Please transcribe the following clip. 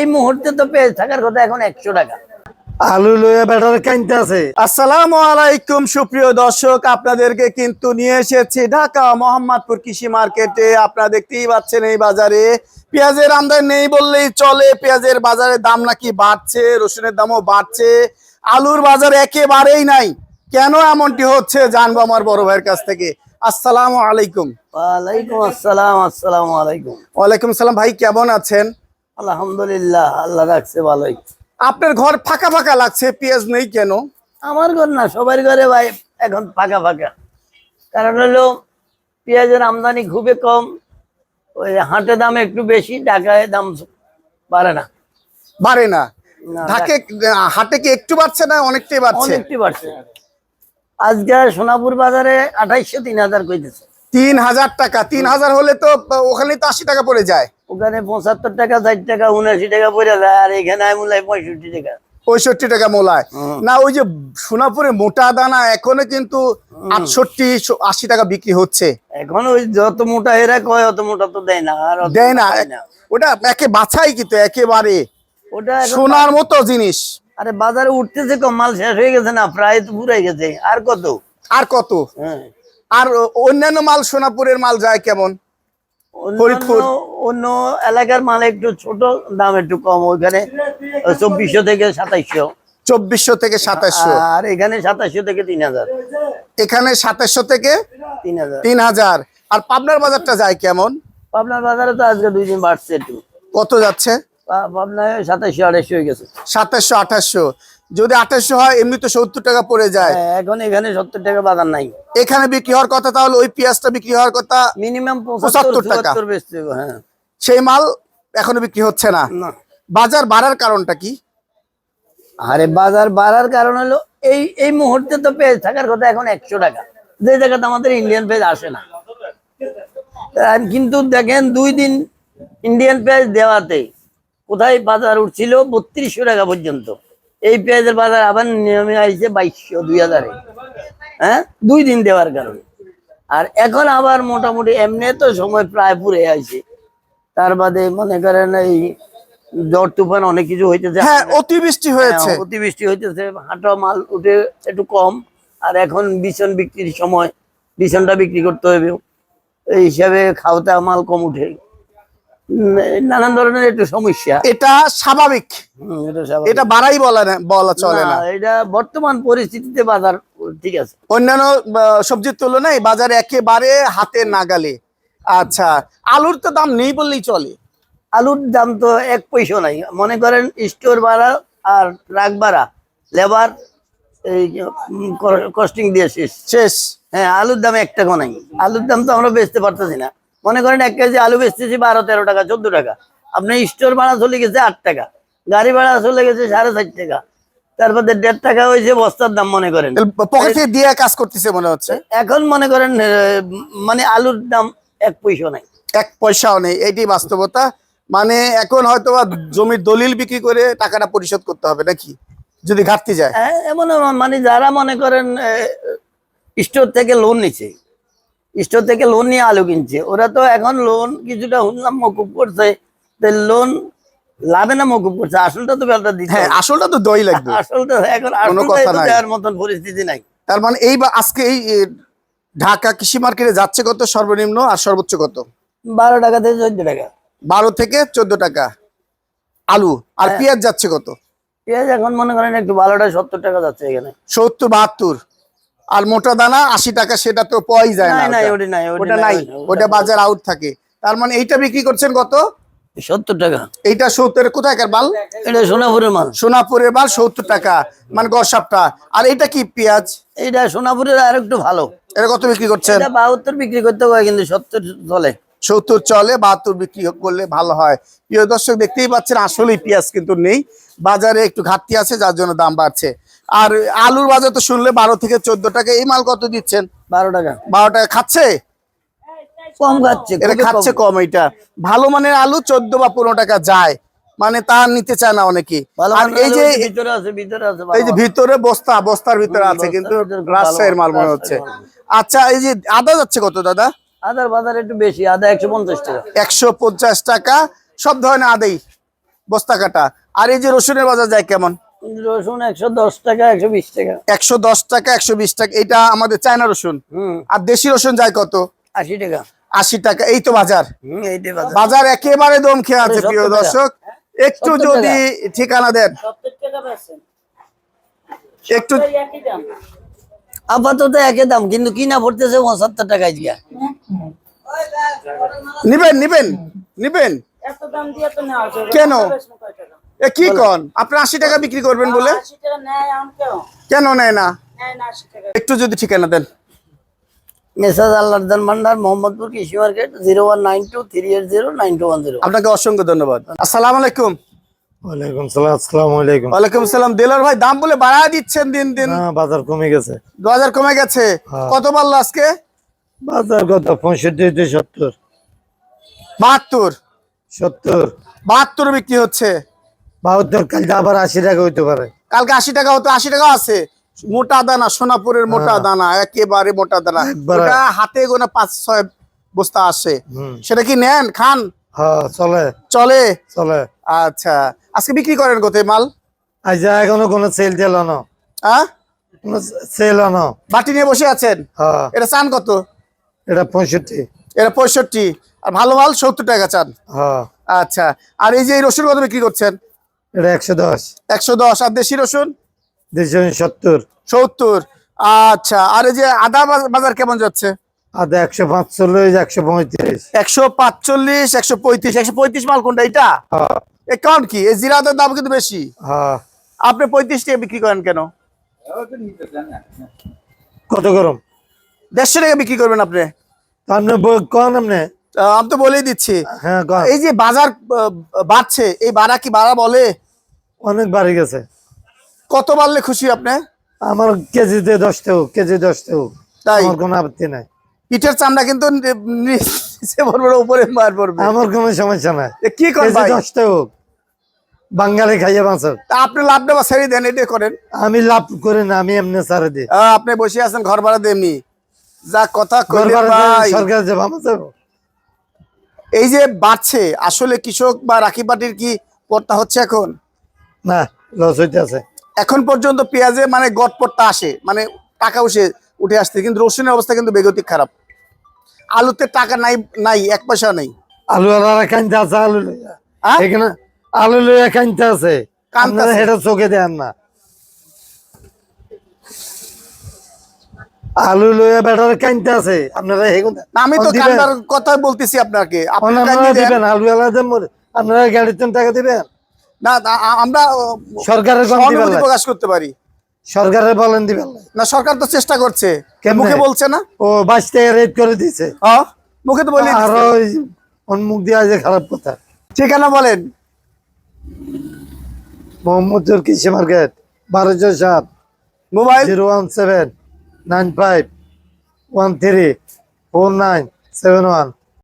এই মুহূর্তে তো পেঁয়াজ থাকার কথা এখন একশো টাকা। আলু লইয়া কাইনতে আছে। আসসালামু আলাইকুম সুপ্রিয় দর্শক আপনাদেরকে কিন্তু নিয়ে এসেছি ঢাকা মোহাম্মদপুর কৃষি মার্কেটে। আপনারা দেখতেই পাচ্ছেন এই বাজারে পেঁয়াজের আমদানি নেই বললেই চলে। পেঁয়াজের বাজারে দাম নাকি বাড়ছে রসুনের দামও বাড়ছে। আলুর বাজার একেবারেই নাই। কেন এমনটি হচ্ছে জানব আমার বড় ভাইয়ের কাছ থেকে। আসসালামু আলাইকুম। ওয়ালাইকুম আসসালাম আসসালামু আলাইকুম। ওয়ালাইকুম সালাম ভাই কেমন আছেন? আলহামদুলিল্লাহ আল্লাহ রাখছে ভালোই। আপনার ঘর ফাঁকা ফাঁকা লাগছে পেঁয়াজ নেই কেন? আমার ঘর না সবার ঘরে ভাই এখন ফাঁকা ফাঁকা। কারণ হলো পেঁয়াজের আমদানি খুবই কম ওই হাটে দাম একটু বেশি ঢাকায় দাম বাড়ে না। বাড়ে না। ঢাকে হাটে কি একটু বাড়ছে না অনেকটাই বাড়ছে? অনেকটি বাড়ছে। আজকে সোনাপুর বাজারে আঠাইশশো তিন হাজার কইতেছে। তিন হাজার টাকা তিন হাজার হলে তো ওখানে তো আশি টাকা পড়ে যায়। ওখানে পঁচাত্তর টাকা ষাট টাকা উনআশি টাকা পড়ে যায় আর এখানে মূল্য পঁয়ষট্টি টাকা। পঁয়ষট্টি টাকা মোলায়। না ওই যে সোনাপুরে মোটা দানা এখনও কিন্তু আটষট্টি আশি টাকা বিক্রি হচ্ছে। এখন ওই যত মোটা এরা কয় অত মোটা তো দেয় না আর দেয় না। ওটা একে বাছাই কিন্তু একেবারে ওটা সোনার মতো জিনিস। আরে বাজারে উঠতেছে কম মাল শেষ হয়ে গেছে না প্রায় তো পুরাই গেছে। আর কত? আর কত? হ্যাঁ। আর অন্যান্য মাল সোনাপুরের মাল যায় কেমন? ফরিদপুর। অন্য এলাকার মাল একটু ছোট দাম একটু কম ওইখানে চব্বিশশো থেকে সাতাইশশো। চব্বিশশো থেকে সাতাশশো আর এখানে সাতাশশো থেকে তিন হাজার। এখানে সাতাশশো থেকে তিন হাজার। তিন হাজার। আর পাবনার বাজারটা যায় কেমন? পাবনার বাজারে তো আজকে দুই দিন বাড়ছে একটু। কত যাচ্ছে? পাবনায় সাতাশশো আড়াইশো হয়ে গেছে। সাতাশশো আঠাশশো যদি আঠাশশো হয় এমনি তো সত্তর টাকা পড়ে যায়। হ্যাঁ, এখন এখানে সত্তর টাকা বাজার নাই। এখানে বিক্রি হওয়ার কথা তাহলে ওই পেঁয়াজটা বিক্রি হওয়ার কথা মিনিমাম পঁচাত্তর টাকা। হ্যাঁ। সেই মাল এখনও বিক্রি হচ্ছে না। না। বাজার বাড়ার কারণটা কি? আরে বাজার বাড়ার কারণ হলো এই এই মুহূর্তে তো পেঁয়াজ থাকার কথা এখন একশো টাকা। যে জায়গাতে আমাদের ইন্ডিয়ান পেঁয়াজ আসে না। কিন্তু দেখেন দুই দিন ইন্ডিয়ান পেঁয়াজ দেওয়াতে কোথায় বাজার উঠছিল? বত্রিশশো টাকা পর্যন্ত। এই পেঁয়াজের বাজার আবার নেমে আইছে বাইশশো দুই হাজারে। হ্যাঁ? দুই দিন দেওয়ার কারণে। আর এখন আবার মোটামুটি এমনি তো সময় প্রায় পুরে আইছে। তার বাদে মনে করেন এই ঝড় তুফান অনেক কিছু হইতেছে। হ্যাঁ অতিবৃষ্টি হয়েছে। হ্যাঁ, অতিবৃষ্টি হইতেছে হাঁটা মাল উঠে একটু কম। আর এখন বিছন বিক্রির সময় বিছনটা বিক্রি করতে হবে এই হিসাবে খাওয়াতে মাল কম উঠে। নানান ধরনের একটু সমস্যা। এটা স্বাভাবিক। এটা বাড়াই বলা বলা চলে না এটা বর্তমান পরিস্থিতিতে বাজার ঠিক আছে। অন্যান্য সবজির তুলনায় বাজার একেবারে হাতে নাগালে। আচ্ছা আলুর তো দাম নেই বললেই চলে। আলুর দাম তো এক পয়সা নাই। মনে করেন স্টোর ভাড়া আর ট্রাক ভাড়া লেবার এই কস্টিং দিয়ে শেষ। শেষ। হ্যাঁ আলুর দাম এক টাকা নাই। আলুর দাম তো আমরা বেচতে পারতেছি না। মনে করেন এক কেজি আলু বেচতেছি বারো তেরো টাকা চোদ্দ টাকা। আপনার স্টোর ভাড়া চলে গেছে আট টাকা গাড়ি ভাড়া চলে গেছে সাড়ে চার টাকা। তারপর দেড় টাকা হয়েছে বস্তার দাম মনে করেন। পকেট দিয়ে কাজ করতেছে মনে হচ্ছে? এখন মনে করেন মানে আলুর দাম এক পয়সা নাই। এক পয়সাও নেই এইটি বাস্তবতা। মানে এখন হয়তো জমির দলিল বিক্রি করে টাকাটা পরিশোধ করতে হবে নাকি? যদি ঘাটতি যায়। হ্যাঁ, এমন মানে যারা মনে করেন স্টোর থেকে লোন নিচ্ছে স্টোর থেকে লোন নিয়ে আলু কিনছে। ওরা তো এখন লোন কিছুটা শুনলাম মকুব করছে। লোন লাভে না মকুব করছে? আসলটা তো ব্যাপারটা দিতে হ্যাঁ আসলটা তো দই লাগবে। আসলটা এখন। দেওয়ার মতন পরিস্থিতি নাই। তার মানে এই বা আজকে এই ঢাকা কৃষি মার্কেটে যাচ্ছে কত? সর্বনিম্ন আর সর্বোচ্চ কত? বারো টাকা থেকে চোদ্দ টাকা। বারো থেকে চোদ্দ টাকা। আলু আর হ্যাঁ। পেঁয়াজ যাচ্ছে কত? পেঁয়াজ এখন মনে করেন একটু বারোটা সত্তর টাকা যাচ্ছে এখানে। সত্তর বাহাত্তর। আর মোটা দানা আশি টাকা সেটা তো পাওয়াই যায় না ওটা। নাই ওটা বাজার আউট থাকে। তার মানে এইটা বিক্রি করছেন কত? সত্তর টাকা। এইটা সত্তর মাল এটা সোনাপুরের মাল। সোনাপুরের মাল সত্তর টাকা মানে গসাপটা। আর এটা কি পেঁয়াজ? এইটা সোনাপুরের আর একটু ভালো। এটা কত বিক্রি করছেন? বাহাত্তর বিক্রি করতে হয় কিন্তু সত্তর চলে। সত্তর চলে বাহাত্তর বিক্রি করলে ভালো হয়। প্রিয় দর্শক দেখতেই পাচ্ছেন আসলেই পেঁয়াজ কিন্তু নেই। বাজারে একটু ঘাটতি আছে যার জন্য দাম বাড়ছে। আর আলুর বাজার তো শুনলে বারো থেকে চোদ্দ টাকা। এই মাল কত দিচ্ছেন? বারো টাকা। বারো টাকা। খাচ্ছে? কম খাচ্ছে এটা খাচ্ছে কম। এটা ভালো মানের আলু চোদ্দ বা পনেরো টাকা যায়। মানে তা নিতে চায় না অনেকে এই যে এই যে ভিতরে বস্তা বস্তার ভিতরে আছে কিন্তু রাজশাহীর মাল মনে হচ্ছে। আচ্ছা এই যে আদা যাচ্ছে কত দাদা? আদার বাজার একটু বেশি আদা একশো পঞ্চাশ টাকা। একশো পঞ্চাশ টাকা। সব ধরনের আদাই বস্তা কাটা। আর এই যে রসুনের বাজার যায় কেমন? রসুন একশো দশ টাকা একশো বিশ টাকা। একশো দশ টাকা একশো বিশ টাকা। এটা আমাদের চায়না রসুন। হুম। আর দেশি রসুন যায় কত? আশি টাকা। আশি টাকা। এই তো বাজার। বাজার। বাজার একেবারে দম খেয়ে আছে প্রিয় দর্শক। একটু যদি ঠিকানা দেন। টাকা একটু দাম। আপাতত একই দাম কিন্তু কিনা পড়তেছে পঁচাত্তর টাকায় দিয়া নিবেন নিবেন নিবেন। এত দাম দিয়ে তো নেওয়া যাবে কেন? এ কি কন? আপনি আশি টাকা বিক্রি করবেন বলে? কেন নেয় না? একটু যদি ঠিকানা দেন। মেসাজ আল্লাহদান ভান্ডার মোহাম্মদপুর কৃষি market zero one nine two three eight zero nine two one zero. আপনাকে অসংখ্য ধন্যবাদ। আসসালামু আলাইকুম। ওয়ালাইকুম সালাম আসসালামু আলাইকুম। ওয়ালাইকুম সালাম। দেলার ভাই দাম বলে বাড়া দিচ্ছেন দিন দিন। বাজার কমে গেছে। দু হাজার কমে গেছে। হ্যাঁ। কত পারল আজকে? বাজার কত? পঁয়ষট্টি সত্তর। বাহাত্তর। সত্তর। বাহাত্তর বিক্রি হচ্ছে। বাহাত্তর কালকে আবার আশি টাকা হইতে পারে। কালকে আশি টাকা হতো আশি টাকা আছে। মোটা দানা সোনাপুরের মোটা দানা একেবারে মোটা দানা। হ্যাঁ। ওটা হাতে গোনা পাঁচ ছয় বস্তা আসে সেটা কি নেন খান? হ্যাঁ চলে। চলে? চলে। আচ্ছা। আজকে বিক্রি করেন কোথায় মাল? এখনও কোনো সেল টেল আনো। হ্যাঁ সেল আনো। বাটি নিয়ে বসে আছেন? হ্যাঁ। এটা চান কত? এটা পঁয়ষট্টি। এটা পঁয়ষট্টি। আর ভালো মাল সত্তর টাকা চান। হ্যাঁ। আচ্ছা। আর এই যে রসুন কত বিক্রি করছেন? এটা একশো দশ। একশো দশ। আর দেশি রসুন? দুশো সত্তর। সত্তর। আচ্ছা আর এই যে আদা বাজ- বাজার কেমন যাচ্ছে? আদা একশো পাঁচচল্লিশ একশো পঁয়ত্রিশ। একশো পাঁচচল্লিশ একশো পঁয়ত্রিশ। একশো পঁয়ত্রিশ মাল কোনটা? এটা হ্যাঁ। কারণ কি? এই জিরা আদার দাম কিন্তু বেশি। হ্যাঁ। আপনি পঁয়ত্রিশ টাকা বিক্রি করেন কেন? কত গরম? দেড়শো টাকা বিক্রি করবেন আপনি। কন আপনি? আমি তো বলেই দিচ্ছি। হ্যাঁ এই যে বাজার বাড়ছে। এই বাড়া কি বাড়া বলে? অনেক বাড়ি গেছে। কত বাড়লে খুশি আপনি? আমার কেজিতে হোক কেজি দশটা হোক। তাই? আমার কোনো আপত্তি নাই। পিঠের চামড়া কিন্তু নিচে পড়বে উপরে মার পড়বে। আমার কোনো সমস্যা নাই। কি করেন ভাই? দশটা হোক। বাঙালি খাইয়ে বাঁচক আপনি লাভ নেওয়া ছেড়ে দেন এটা করেন। আমি লাভ করি না আমি এমনি সারে দিই। আপনি বসে আছেন ঘর ভাড়া দেমনি যা কথা সরকার যে এই যে বাড়ছে আসলে কৃষক বা রাখি পাটির কি পড়তা হচ্ছে এখন? না লস হইতে আছে এখন পর্যন্ত পেঁয়াজে মানে গটপটটা আসে মানে টাকা উঠে উঠে আসছে কিন্তু রসুনের অবস্থা কিন্তু বেগতিক খারাপ। আলুতে টাকা নাই নাই এক পয়সা নাই। আলু আলারা কানতে আছে আলু হ্যাঁ? এখানে আলু লইয়া কানতে আছে। কানতে হেটা চোখে দেন না। আলু লইয়া বেটার কানতে আছে আপনারা আমি তো কান্দার কথা বলতেছি আপনাকে। আপনি আপনারা দিবেন আলু আলাদা আপনারা গাড়ির টাকা দিবেন। না না, আমরা সরকারের। প্রকাশ করতে পারি। সরকারের বলেন না। সরকার তো চেষ্টা করছে? মুখে বলছে না। ও বাইশ টাকা রেট করে দিছে মুখে তো বলি আর ওই দিয়ে আছে খারাপ কথা। ঠিকানা বলেন। মোহাম্মদপুর কৃষি মার্কেট বারোশো সাত mobile. Zero one seven nine five one three four nine seven one.